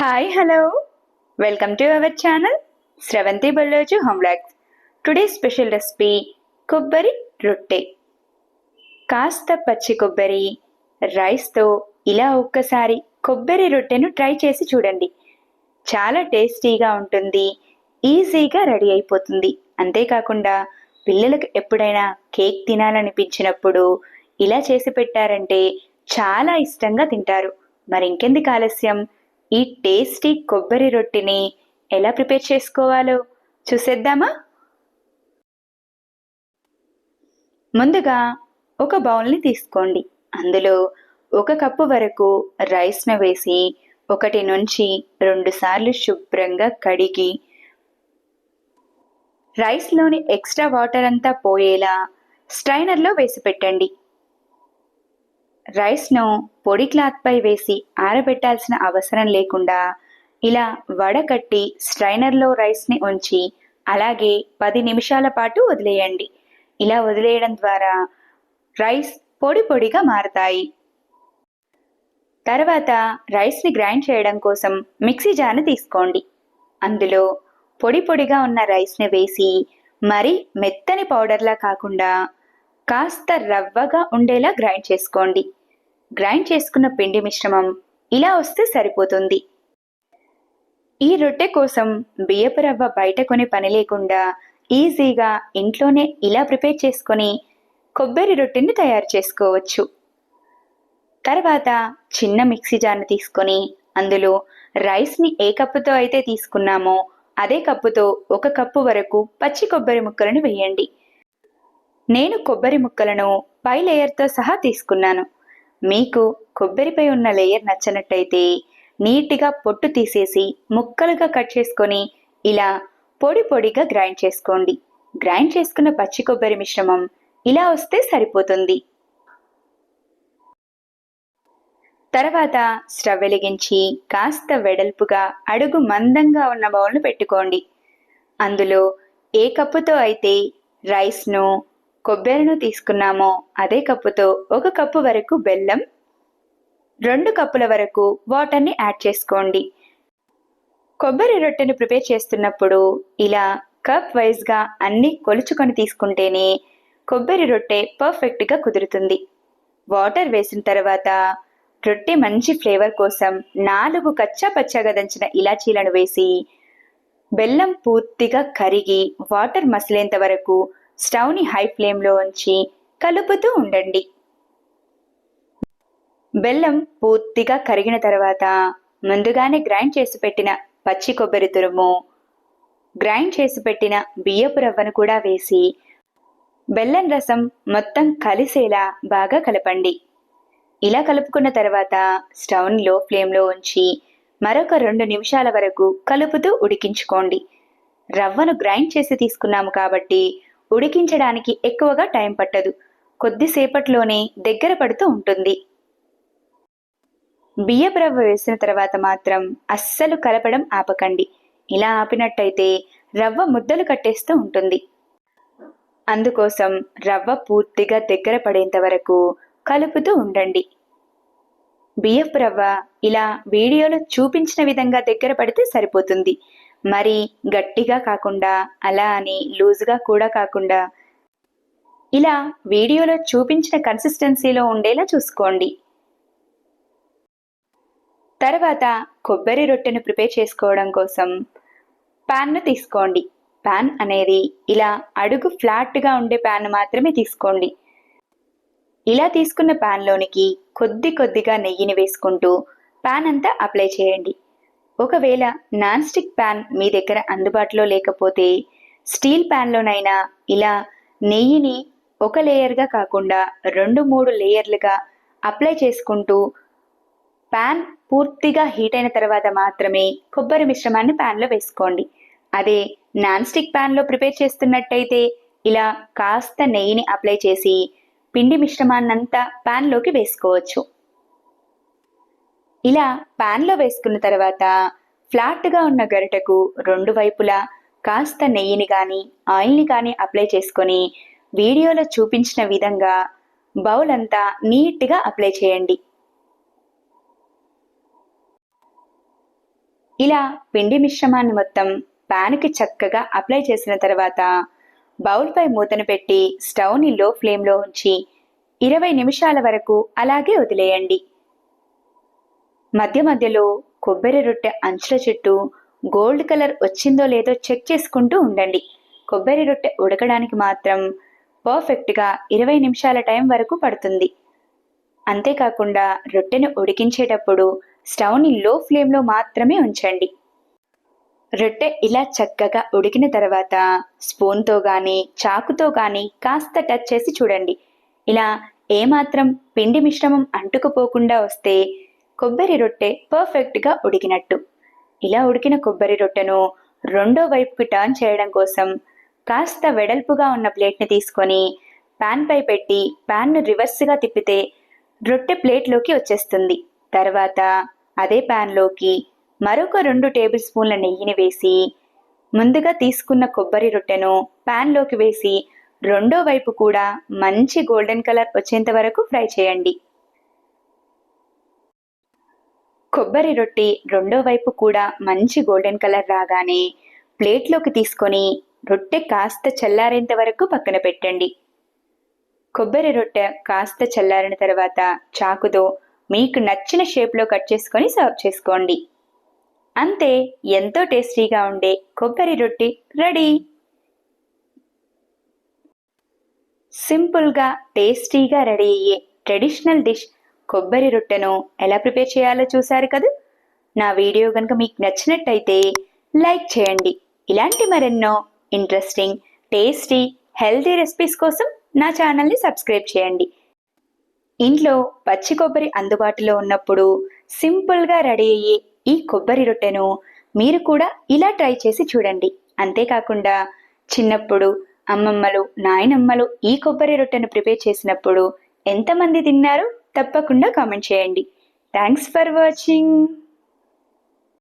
Hi hello welcome to our channel Sravanthi Balloju home blogs today special recipe కొబ్బరి రొట్టె. కాస్త పచ్చి కొబ్బరి రైస్తో ఇలా ఒక్కసారి కొబ్బరి రొట్టెను ట్రై చేసి చూడండి. చాలా టేస్టీగా ఉంటుంది ఈజీగా రెడీ అయిపోతుంది. అంతేకాకుండా పిల్లలకు ఎప్పుడైనా కేక్ తినాలనిపించినప్పుడు ఇలా చేసి పెట్టారంటే చాలా ఇష్టంగా తింటారు. మరి ఇంకెందుకు ఆలస్యం? ఈ టేస్టీ కొబ్బరి రొట్టెని ఎలా ప్రిపేర్ చేసుకోవాలో చూసేద్దామా? ముందుగా ఒక బౌల్ని తీసుకోండి. అందులో ఒక కప్పు వరకు రైస్ను వేసి ఒకటి నుంచి రెండు సార్లు శుభ్రంగా కడిగి రైస్లోని ఎక్స్ట్రా వాటర్ అంతా పోయేలా స్ట్రైనర్లో వేసి పెట్టండి. రైస్ను పొడి క్లాత్పై వేసి ఆరబెట్టాల్సిన అవసరం లేకుండా ఇలా వడకట్టి స్ట్రైనర్లో రైస్ని ఉంచి అలాగే పది నిమిషాల పాటు వదిలేయండి. ఇలా వదిలేయడం ద్వారా రైస్ పొడి పొడిగా మారతాయి. తర్వాత రైస్ని గ్రైండ్ చేయడం కోసం మిక్సీ జార్ని తీసుకోండి. అందులో పొడి పొడిగా ఉన్న రైస్ని వేసి మరి మెత్తని పౌడర్లా కాకుండా కాస్త రవ్వగా ఉండేలా గ్రైండ్ చేసుకోండి. గ్రైండ్ చేసుకున్న పిండి మిశ్రమం ఇలా వస్తే సరిపోతుంది. ఈ రొట్టె కోసం బియ్యపు రవ్వ బయట కొనే పని లేకుండా ఈజీగా ఇంట్లోనే ఇలా ప్రిపేర్ చేసుకొని కొబ్బరి రొట్టెని తయారు చేసుకోవచ్చు. తర్వాత చిన్న మిక్సీ జార్ని తీసుకొని అందులో రైస్ని ఏ కప్పుతో అయితే తీసుకున్నామో అదే కప్పుతో ఒక కప్పు వరకు పచ్చి కొబ్బరి ముక్కలను వేయండి. నేను కొబ్బరి ముక్కలను పై లేయర్తో సహా తీసుకున్నాను. మీకు కొబ్బరిపై ఉన్న లేయర్ నచ్చనట్టయితే నీట్గా పొట్టు తీసేసి ముక్కలుగా కట్ చేసుకొని ఇలా పొడి పొడిగా గ్రైండ్ చేసుకోండి. గ్రైండ్ చేసుకున్న పచ్చి కొబ్బరి మిశ్రమం ఇలా వస్తే సరిపోతుంది. తర్వాత స్టవ్ వెలిగించి కాస్త వెడల్పుగా అడుగు మందంగా ఉన్న బౌల్ను పెట్టుకోండి. అందులో ఏ కప్పుతో అయితే రైస్ను కొబ్బరిను తీసుకున్నామో అదే కప్పుతో ఒక కప్పు వరకు బెల్లం రెండు కప్పుల వరకు వాటర్ని యాడ్ చేసుకోండి. కొబ్బరి రొట్టెను ప్రిపేర్ చేస్తున్నప్పుడు ఇలా కప్ వైజ్గా అన్నీ కొలుచుకొని తీసుకుంటేనే కొబ్బరి రొట్టె పర్ఫెక్ట్గా కుదురుతుంది. వాటర్ వేసిన తర్వాత రొట్టె మంచి ఫ్లేవర్ కోసం నాలుగు కచ్చా పచ్చగా దంచిన ఇలాచీలను వేసి బెల్లం పూర్తిగా కరిగి వాటర్ మసిలేంత వరకు స్టవ్ని హై ఫ్లేమ్లో ఉంచి కలుపుతూ ఉండండి. బెల్లం పూర్తిగా కరిగిన తర్వాత ముందుగానే గ్రైండ్ చేసి పెట్టిన పచ్చి కొబ్బరి తురుము గ్రైండ్ చేసి పెట్టిన బియ్యపు రవ్వను కూడా వేసి బెల్లం రసం మొత్తం కలిసేలా బాగా కలపండి. ఇలా కలుపుకున్న తర్వాత స్టవ్ని లో ఫ్లేమ్లో ఉంచి మరొక రెండు నిమిషాల వరకు కలుపుతూ ఉడికించుకోండి. రవ్వను గ్రైండ్ చేసి తీసుకున్నాము కాబట్టి ఉడికించడానికి ఎక్కువగా టైం పట్టదు. కొద్దిసేపట్లోనే దగ్గర పడుతూ ఉంటుంది. బియ్యపు రవ్వ వేసిన తర్వాత మాత్రం అస్సలు కలపడం ఆపకండి. ఇలా ఆపినట్టయితే రవ్వ ముద్దలు కట్టేస్తూ ఉంటుంది. అందుకోసం రవ్వ పూర్తిగా దగ్గర పడేంత వరకు కలుపుతూ ఉండండి. బియ్యపు రవ్వ ఇలా వీడియోలో చూపించిన విధంగా దగ్గర పడితే సరిపోతుంది. మరి గట్టిగా కాకుండా అలా అని లూజ్గా కూడా కాకుండా. ఇలా వీడియోలో చూపించిన కన్సిస్టెన్సీలో ఉండేలా చూసుకోండి. తర్వాత కొబ్బరి రొట్టెను ప్రిపేర్ చేసుకోవడం కోసం ప్యాన్ను తీసుకోండి. ప్యాన్ అనేది ఇలా అడుగు ఫ్లాట్గా ఉండే ప్యాన్ మాత్రమే తీసుకోండి. ఇలా తీసుకున్న ప్యాన్లోనికి కొద్ది కొద్దిగా నెయ్యిని వేసుకుంటూ ప్యాన్ అంతా అప్లై చేయండి. ఒకవేళ నాన్ స్టిక్ ప్యాన్ మీ దగ్గర అందుబాటులో లేకపోతే స్టీల్ ప్యాన్లోనైనా ఇలా నెయ్యిని ఒక లేయర్గా కాకుండా రెండు మూడు లేయర్లుగా అప్లై చేసుకుంటూ ప్యాన్ పూర్తిగా హీట్ అయిన తర్వాత మాత్రమే కొబ్బరి మిశ్రమాన్ని ప్యాన్లో వేసుకోండి. అదే నాన్ స్టిక్ ప్యాన్లో ప్రిపేర్ చేస్తున్నట్టయితే ఇలా కాస్త నెయ్యిని అప్లై చేసి పిండి మిశ్రమాన్నంతా ప్యాన్లోకి వేసుకోవచ్చు. ఇలా ప్యాన్లో వేసుకున్న తర్వాత ఫ్లాట్గా ఉన్న గరిటకు రెండు వైపులా కాస్త నెయ్యిని కానీ ఆయిల్ని కానీ అప్లై చేసుకొని వీడియోలో చూపించిన విధంగా బౌల్ అంతా నీట్గా అప్లై చేయండి. ఇలా పిండి మిశ్రమాన్ని మొత్తం ప్యాన్కి చక్కగా అప్లై చేసిన తర్వాత బౌల్పై మూతను పెట్టి స్టవ్ని లో ఫ్లేమ్లో ఉంచి ఇరవై నిమిషాల వరకు అలాగే వదిలేయండి. మధ్య మధ్యలో కొబ్బరి రొట్టె అంచుల చుట్టూ గోల్డ్ కలర్ వచ్చిందో లేదో చెక్ చేసుకుంటూ ఉండండి. కొబ్బరి రొట్టె ఉడకడానికి మాత్రం పర్ఫెక్ట్గా ఇరవై నిమిషాల టైం వరకు పడుతుంది. అంతేకాకుండా రొట్టెను ఉడికించేటప్పుడు స్టవ్ని లో ఫ్లేమ్లో మాత్రమే ఉంచండి. రొట్టె ఇలా చక్కగా ఉడికిన తర్వాత స్పూన్తో కానీ చాకుతో కానీ కాస్త టచ్ చేసి చూడండి. ఇలా ఏమాత్రం పిండి మిశ్రమం అంటుకుపోకుండా వస్తే కొబ్బరి రొట్టె పర్ఫెక్ట్గా ఉడికినట్టు. ఇలా ఉడికిన కొబ్బరి రొట్టెను రెండో వైపుకి టర్న్ చేయడం కోసం కాస్త వెడల్పుగా ఉన్న ప్లేట్ని తీసుకొని పాన్ పై పెట్టి పాన్ను రివర్స్గా తిప్పితే రొట్టె ప్లేట్లోకి వచ్చేస్తుంది. తర్వాత అదే ప్యాన్లోకి మరొక రెండు టేబుల్ స్పూన్ల నెయ్యిని వేసి ముందుగా తీసుకున్న కొబ్బరి రొట్టెను ప్యాన్లోకి వేసి రెండో వైపు కూడా మంచి గోల్డెన్ కలర్ వచ్చేంత వరకు ఫ్రై చేయండి. కొబ్బరి రొట్టి రెండో వైపు కూడా మంచి గోల్డెన్ కలర్ రాగానే ప్లేట్లోకి తీసుకొని రొట్టె కాస్త చల్లారేంత వరకు పక్కన పెట్టండి. కొబ్బరి రొట్టె కాస్త చల్లారిన తర్వాత చాకుతో మీకు నచ్చిన షేప్లో కట్ చేసుకొని సర్వ్ చేసుకోండి. అంతే ఎంతో టేస్టీగా ఉండే కొబ్బరి రొట్టి రెడీ. సింపుల్గా టేస్టీగా రెడీ అయ్యే ట్రెడిషనల్ డిష్ కొబ్బరి రొట్టెను ఎలా ప్రిపేర్ చేయాలో చూశారు కదా? నా వీడియో కనుక మీకు నచ్చినట్టయితే లైక్ చేయండి. ఇలాంటి మరెన్నో ఇంట్రెస్టింగ్ టేస్టీ హెల్తీ రెసిపీస్ కోసం నా ఛానల్ని సబ్స్క్రైబ్ చేయండి. ఇంట్లో పచ్చి కొబ్బరి అందుబాటులో ఉన్నప్పుడు సింపుల్గా రెడీ అయ్యే ఈ కొబ్బరి రొట్టెను మీరు కూడా ఇలా ట్రై చేసి చూడండి. అంతేకాకుండా చిన్నప్పుడు అమ్మమ్మలు నాయనమ్మలు ఈ కొబ్బరి రొట్టెను ప్రిపేర్ చేసినప్పుడు ఎంతమంది తిన్నారు తప్పకుండా కామెంట్ చేయండి. Thanks for watching